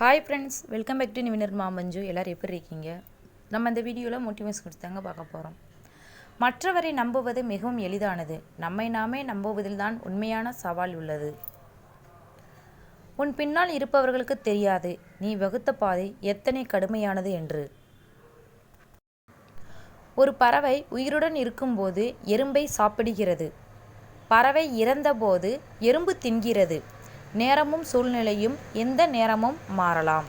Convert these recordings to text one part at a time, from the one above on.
Hi friends welcome back to நிவினர் மாமஞ்சு எல்லோரும் எப்படி இருக்கீங்க? நம்ம இந்த வீடியோவில் மோட்டிவேஷன் கொடுத்து தாங்க பார்க்க போகிறோம் மற்றவரை நம்புவது மிகவும் எளிதானது. நம்மை நாமே நம்புவதில் தான் உண்மையான சவால் உள்ளது. உன் பின்னால் இருப்பவர்களுக்கு தெரியாது. நீ வகுத்த பாதை எத்தனை கடுமையானது என்று. ஒரு பறவை உயிருடன் இருக்கும்போது எறும்பை சாப்பிடுகிறது. பறவை இறந்தபோது எறும்பு தின்கிறது. நேரமும் சூழ்நிலையும் எந்த நேரமும் மாறலாம்.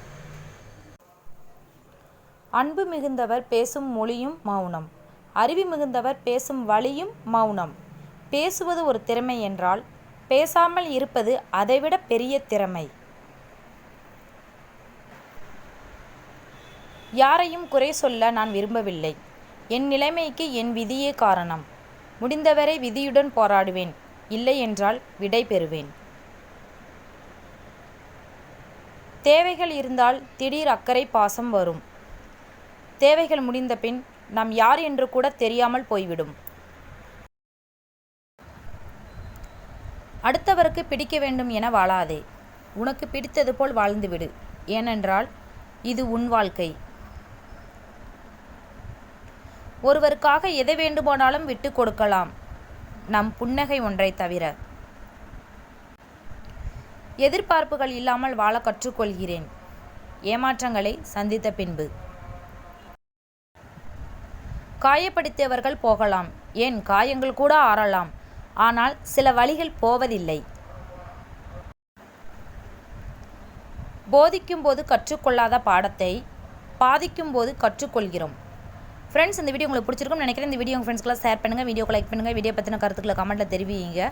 அன்பு மிகுந்தவர் பேசும் மொழியும் மௌனம். அறிவு மிகுந்தவர் பேசும் வழியும் மௌனம். பேசுவது ஒரு திறமை என்றால் பேசாமல் இருப்பது அதைவிட பெரிய திறமை. யாரையும் குறை சொல்ல நான் விரும்பவில்லை. என் நிலைமைக்கு என் விதியே காரணம். முடிந்தவரை விதியுடன் போராடுவேன். இல்லை என்றால் விடை பெறுவேன். தேவைகள் இருந்தால் திடீர் அக்கறை பாசம் வரும். தேவைகள் முடிந்த பின் நாம் யார் என்று கூட தெரியாமல் போய்விடும். அடுத்தவருக்கு பிடிக்க வேண்டும் என வாழாதே. உனக்கு பிடித்தது போல் வாழ்ந்துவிடு. ஏனென்றால் இது உன் வாழ்க்கை. ஒருவருக்காக எதை வேண்டுமானாலும் விட்டு கொடுக்கலாம். நம் புன்னகை ஒன்றை தவிர. எதிர்பார்ப்புகள் இல்லாமல் வாழ கற்றுக்கொள்கிறேன். ஏமாற்றங்களை சந்தித்த பின்பு. காயப்படுத்தியவர்கள் போகலாம். ஏன் காயங்கள் கூட ஆறலாம். ஆனால் சில வழிகள் போவதில்லை. போதிக்கும் போது கற்றுக்கொள்ளாத பாடத்தை பாதிக்கும் போது கற்றுக்கொள்கிறோம். ஃப்ரெண்ட்ஸ் இந்த வீடியோ உங்களுக்கு பிடிச்சிருக்கும் நினைக்கிறேன். இந்த வீடியோ உங்கள் ஃப்ரெண்ட்ஸ்க்குலாம் ஷேர் பண்ணுங்கள் வீடியோ லைக் பண்ணுங்கள் வீடியோ பற்றின கருத்துக்களை கமெண்ட்டில் தெரிவிங்க.